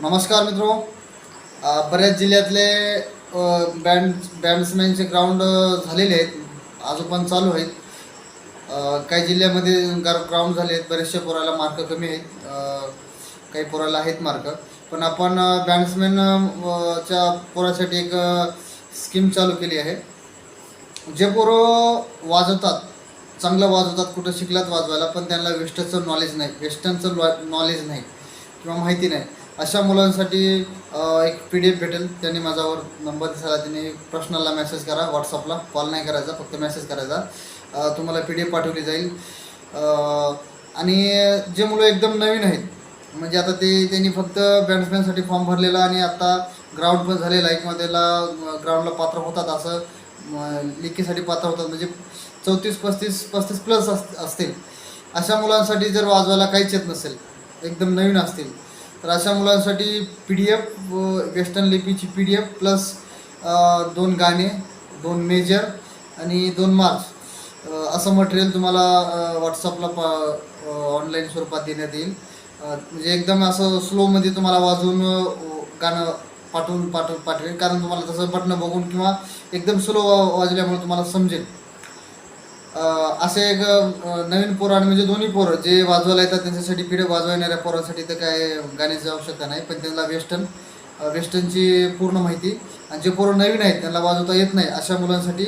नमस्कार मित्रो. बऱ्याच जिल्ह्यातले बँड बँड्समॅनचे ग्राउंड झालेले आहेत. अजून पण चालू आहेत. काही जिल्ह्यामध्ये गर ग्राउंड झाले आहेत. बरेचशा पोराला मार्क कमी आहेत. काही पोराला आहेत मार्क पण आपण अ, च्या पोरासाठी एक स्कीम चालू केली आहे. जे पोरं वाजवतात चांगलं वाजवतात कुठं शिकलात वाजवायला पण त्यांना वेस्टर्नचं नॉलेज नाही. वेस्टर्नचं नॉलेज नाही. किंवा माहिती नाही. अशा मुलांसाठी एक पी डी एफ भेटेल. त्यांनी माझ्यावर नंबर दिसायला त्यांनी प्रश्नाला मेसेज करा व्हॉट्सअपला कॉल नाही करायचा फक्त मेसेज करायचा. तुम्हाला पी डी एफ पाठवली जाईल. आणि जे मुलं एकदम नवीन आहेत म्हणजे आता ते त्यांनी फक्त बॅट्समॅनसाठी फॉर्म भरलेला आणि आता ग्राउंड पण झालेला आहे किंवा त्याला ग्राउंडला पात्र होतात असं लिकेसाठी पात्र होतात. म्हणजे चौतीस पस्तीस पस्तीस प्लस अस असतील. अशा मुलांसाठी जर वाजवायला काहीच येत नसेल एकदम नवीन असतील तर अशा मुलांसाठी पी डी एफ वेस्टर्न लिपीची पी डी एफ प्लस दोन गाणे दोन मेजर आणि दोन मार्च असं मटेरियल तुम्हाला व्हॉट्सअपला पा ऑनलाईन स्वरूपात देण्यात येईल. म्हणजे एकदम असं स्लोमध्ये तुम्हाला वाजवून गाणं पाठवून पाठव पाठवेल. कारण तुम्हाला तसं बटणं बघून किंवा एकदम स्लो वाजल्यामुळे तुम्हाला समजेल. असे एक नवीन पोरं आणि म्हणजे दोन्ही पोरं जे वाजवायला येतात त्यांच्यासाठी पिढे वाजवणाऱ्या पोरांसाठी तर काय गाण्याची आवश्यकता नाही पण त्यांना वेस्टर्न वेस्टर्नची पूर्ण माहिती. आणि जे पोरं नवीन आहेत त्यांना वाजवता येत नाही अशा मुलांसाठी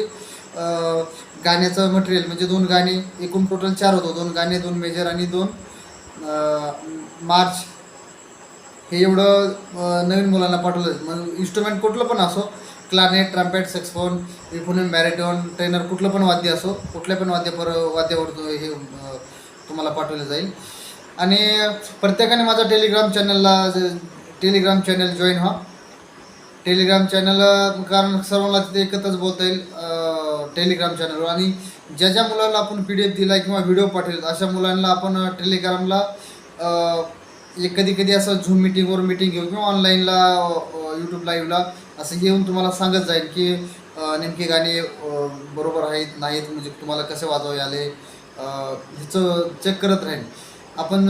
गाण्याचं मटेरियल म्हणजे दोन गाणी एकूण टोटल चार होतो. दोन गाणे दोन मेजर आणि दोन मार्च हे एवढं नवीन मुलांना पाठवलं. मग इन्स्ट्रुमेंट कुठलं पण असो clarinet trumpet saxophone euphonium baritone trainer कुठलं पण वाद्य असो कुठल्या पण वाद्य पर वाद्यावर हे तुम्हाला पाठवलं जाईल. आणि प्रत्येकाने माझा टेलिग्राम चॅनलला टेलिग्राम चॅनल जॉईन व्हा. टेलिग्राम चॅनल कारण सर्वांना तिथे एकत्रच बोलता येईल टेलिग्राम चॅनलवर. आणि ज्या ज्या मुलांना आपण पी डी एफ दिला किंवा व्हिडिओ पाठवेल अशा मुलांना आपण टेलिग्रामला एक कधी कधी असं झूम मिटिंगवर मिटिंग घेऊ किंवा ऑनलाईनला यूट्यूब लाईव्हला असं येऊन तुम्हाला सांगत जाईल की नेमके नेमकी गाणी बरोबर आहेत नाहीत म्हणजे तुम्हाला कसे वाजवावे आले ह्याचं चेक करत राहील. आपण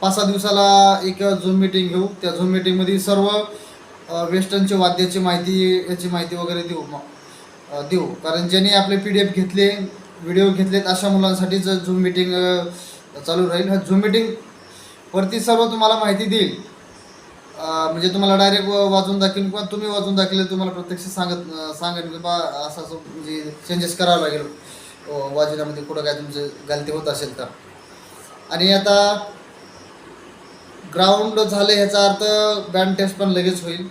पाच सहा दिवसाला एक झूम मिटिंग घेऊ. त्या झूम मिटिंगमध्ये सर्व अ, वेस्टर्नची वाद्याची माहिती याची माहिती वगैरे देऊ मग देऊ. कारण ज्यांनी आपले पी डी एफ घेतले व्हिडिओ घेतलेत अशा मुलांसाठीच झूम मिटिंग चालू राहील. ह्या झूम मिटिंग वरती सर्व तुम्हाला माहिती देईल. म्हणजे तुम्हाला डायरेक्ट वाजवून दाखवेल किंवा तुम्ही वाजून दाखवले तुम्हाला प्रत्यक्ष सांगत सांगेल की बा असं असं म्हणजे चेंजेस करावं लागेल. वाजवण्यामध्ये कुठं काय तुमचे गलती होत असेल तर. आणि आता ग्राउंड झालं ह्याचा अर्थ बँड टेस्ट पण लगेच होईल.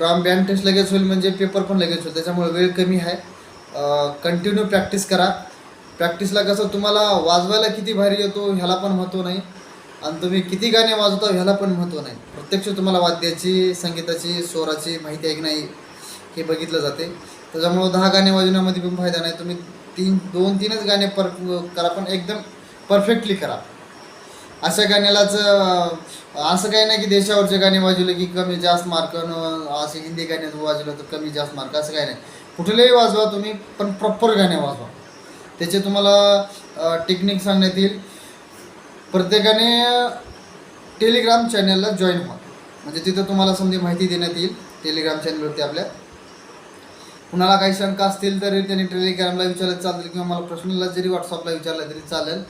ग्राउंड बँड टेस्ट लगेच होईल म्हणजे पेपर पण लगेच होईल. त्याच्यामुळे वेळ कमी आहे. कंटिन्यू प्रॅक्टिस करा. प्रॅक्टिसला कसं तुम्हाला वाजवायला किती भारी येतो ह्याला पण महत्त्व नाही. आणि तुम्ही किती गाणे वाजवता ह्याला पण महत्त्व नाही. प्रत्यक्ष तुम्हाला वाद्याची संगीताची स्वराची माहिती आहे की नाही हे बघितलं जाते. त्याच्यामुळं दहा गाणे वाजवण्यामध्ये पण फायदा नाही. तुम्ही तीन दोन तीनच गाणे पर करा पण एकदम परफेक्टली करा. अशा गाण्यालाच असं काही नाही की देशावरचे गाणे वाजवले की कमी जास्त मार्क असे हिंदी गाणे वाजवलं तर कमी जास्त मार्क असं काही नाही. कुठलेही वाजवा तुम्ही पण प्रॉपर गाणे वाजवा. त्याचे तुम्हाला टेक्निक सांगण्यात येईल. प्रत्येकाने टेलिग्राम चॅनलला जॉईन व्हा. म्हणजे तिथं तुम्हाला समजा माहिती देण्यात येईल टेलिग्राम चॅनलवरती आपल्या. कुणाला काही शंका असतील तरी त्यांनी टेलिग्रामला विचारलं चालेल किंवा मला प्रश्नला जरी व्हॉट्सअपला विचारलं तरी चालेल.